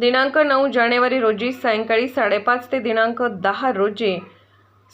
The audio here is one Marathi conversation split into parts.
दिनांक नऊ जानेवारी रोजी सायंकाळी साडेपाच ते दिनांक दहा रोजी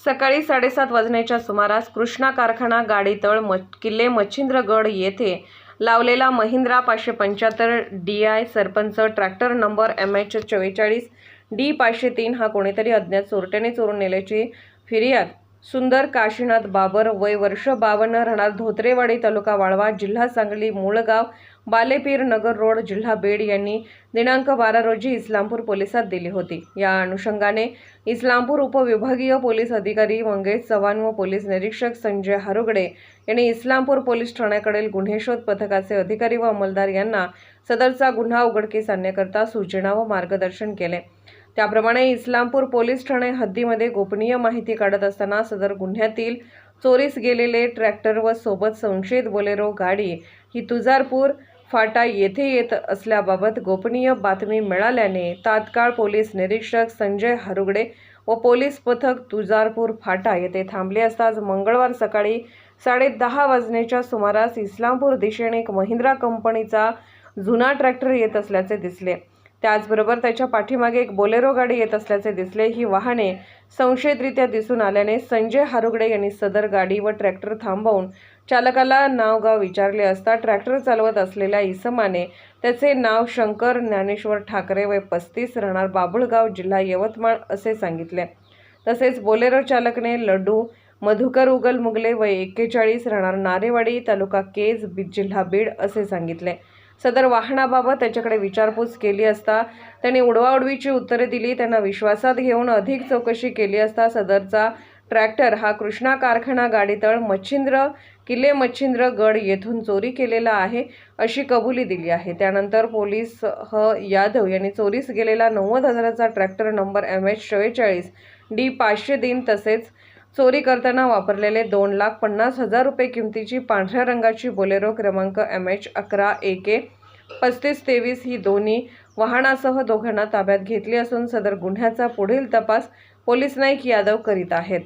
सकाळी साडेसात वाजण्याच्या सुमारास कृष्णा कारखाना गाडीतळ म किल्ले मच्छिंद्रगड येथे लावलेला महिंद्रा पाचशे पंच्याहत्तर D I Sarpanch tractor number M H चव्वेचाळीस डी पाचशे तीन हा कोणीतरी अज्ञात चोरट्याने चोरून नेल्याची फिर्याद. सुंदर काशीनाथ बाबर वय वर्ष बावन्न राहणार धोत्रेवाडी तालुका वाळवा जिल्हा सांगली मूळगाव बालेपीर नगर रोड जिल्हा बीड यांनी दिनांक बारा रोजी इस्लामपूर पोलिसात दिली होती. या अनुषंगाने इस्लामपूर उपविभागीय पोलीस अधिकारी मंगेश चव्हाण व पोलीस निरीक्षक संजय हारुगडे यांनी इस्लामपूर पोलीस ठाण्याकडील गुन्हे शोध पथकाचे अधिकारी व अंमलदार यांना सदरचा गुन्हा उघडकीस आणण्याकरता सूचना व मार्गदर्शन केले. त्याप्रमाणे इस्लामपूर पोलीस ठाणे हद्दीमध्ये गोपनीय माहिती काढत असताना सदर गुन्ह्यातील चोरीस गेलेले ट्रॅक्टर व सोबत संशयित बोलेरो गाडी ही तुजारपूर फाटा येथे येत असल्याबाबत गोपनीय बातमी मिळाल्याने तात्काळ पोलीस निरीक्षक संजय हरुगडे व पोलीस पथक तुजारपूर फाटा येथे थांबले असताच मंगळवार सकाळी साडेदहा वाजण्याच्या सुमारास इस्लामपूर दिशेने एक महिंद्रा कंपनीचा जुना ट्रॅक्टर येत असल्याचे दिसले. त्याचबरोबर त्याच्या पाठीमागे एक बोलेरो गाडी येत असल्याचे दिसले. ही वाहने संशयितरित्या दिसून आल्याने संजय हारुगडे यांनी सदर गाडी व ट्रॅक्टर थांबवून चालकाला नाव गाव विचारले असता ट्रॅक्टर चालवत असलेल्या इसमाने त्याचे नाव शंकर ज्ञानेश्वर ठाकरे वय पस्तीस राहणार बाबुळगाव जिल्हा यवतमाळ असे सांगितले. तसेच बोलेरो चालकने लड्डू मधुकर उगल मुगले वय एक्केचाळीस राहणार नारेवाडी तालुका केज बी जिल्हा बीड असे सांगितले. सदर वाहनाबाबत त्याच्याकडे विचारपूस केली असता त्यांनी उडवाउडवीची उत्तरे दिली त्यांना विश्वासात घेऊन अधिक चौकशी केली असता सदरचा ट्रॅक्टर हा कृष्णा कारखाना गाडीतळ मच्छिंद्र किल्ले मच्छिंद्र गड येथून चोरी केलेला आहे अशी कबुली दिली आहे. त्यानंतर पोलीस ह. यादव यांनी चोरीस गेलेला नव्वद हजाराचा ट्रॅक्टर नंबर एम एच चव्वेचाळीस डी पाचशे दिन तसेच चोरी करताना वापरलेले दोन लाख पन्नास हजार रुपये किमतीची पांढऱ्या रंगाची बोलेरो क्रमांक एम एच अकरा ए के पस्तीस तेवीस ही दोन्ही वाहनासह दोघांना ताब्यात घेतली असून सदर गुन्ह्याचा पुढील तपास पोलीस नाईक यादव करीत आहेत.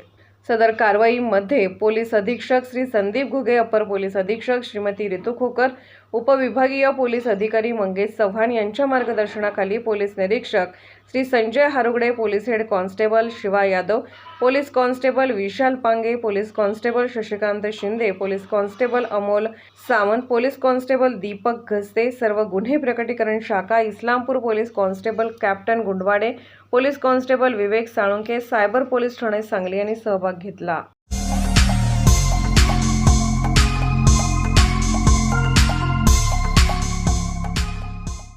सदर कारवाईमध्ये पोलीस अधीक्षक श्री संदीप घुगे अपर पोलीस अधीक्षक श्रीमती रितू खोकर उपविभागीय पोलीस अधिकारी मंगेश चव्हाण यांच्या मार्गदर्शनाखाली पोलीस निरीक्षक Shri Sanjay Harugade police head constable Shiva Yadav police constable Vishal Pange police constable Shashikant Shinde police constable Amol Sawant police constable Deepak Ghaste सर्व गुन्हे प्रकटीकरण शाखा Islampur police constable captain Gundwade police constable Vivek Salunke cyber police Thane Sangli यांनी सहभाग घेतला.